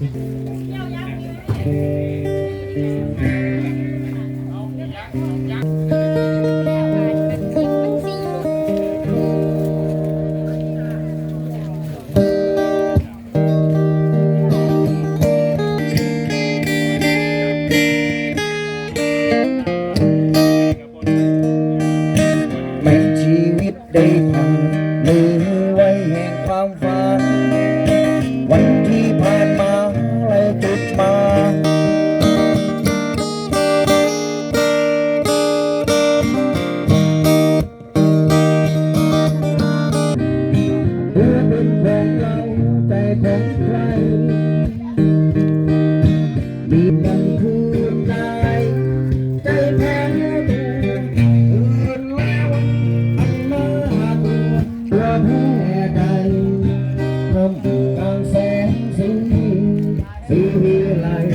แเพื่อแพ้ใจทำกลางแสงสีสีวิไลโล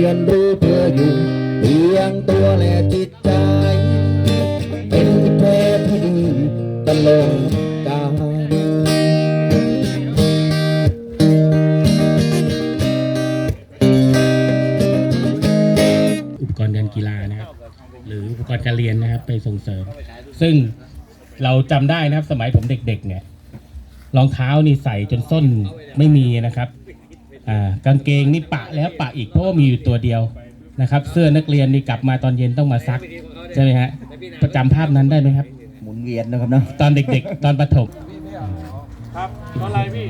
รียนรู้เพื่ออยู่เพียงตัวและจิตใจ เป็นแท้ที่ดีตลอดกาลอุปกรณ์การกีฬานะครับ หรืออุปกรณ์การเรียนนะครับไปส่งเสริม ซึ่งเราจำได้นะครับสมัยผมเด็กๆเนี่ยรองเท้านี่ใส่จนส้นไม่มีนะครับากางเกงนี่ปะแล้วปะอีกเพราะว่ามีอยู่ตัวเดียวนะครับ เสื้อนักเรียนนี่กลับมาตอนเย็นต้องมาซักใช่ไหมฮะประจำภาพนั้นได้ไหมครับ หมุนเวียนนะครับเนาะตอนเด็กๆ ตอนประถมครับตอนไรพี่